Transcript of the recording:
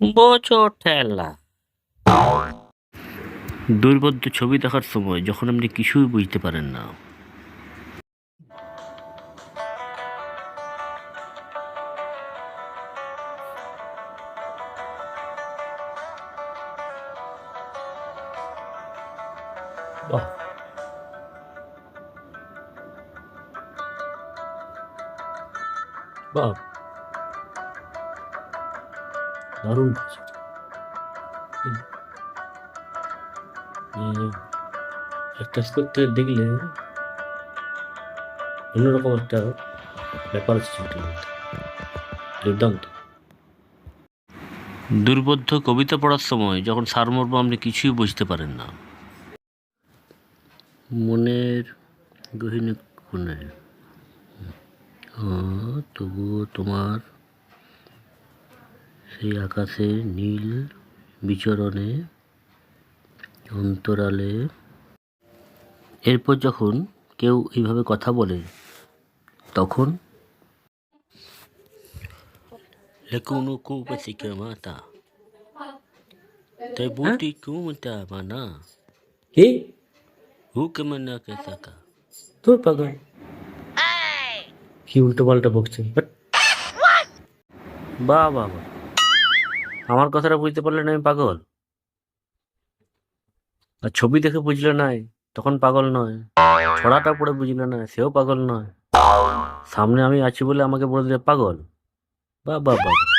বোঝো ঠেলা দুর্বোধ্য ছবি দেখার সময় যখন আপনি কিছুই বুঝতে পারেন না। বাহ। দারুণ কাজ। একটা করতে দেখলে অন্যরকম একটা ব্যাপার আছে দুর্দান্ত। দুর্বোধ্য কবিতা পড়ার সময় যখন সারমর্ম আপনি কিছুই বুঝতে পারেন না। মনের গহিনী কোণে তবুও তোমার সেই আকাশের নীল বিচরণে অন্তরালে। এরপর যখন কেউ এইভাবে কথা বলে তখন. Tebuti ku mata mana. কি? saka. তোর পাগল। কি উল্টো পাল্টা বকছে? বাহ বাহ। আমার কথাটা বুঝতে পারলে না আমি পাগল? আর ছবি দেখে বুঝলে নাই তখন পাগল নয়। ছড়াটা পড়ে বুঝলে না সেও পাগল নয়। সামনে আমি আছি বলে আমাকে বলে দিলে পাগল? বা বা বাহ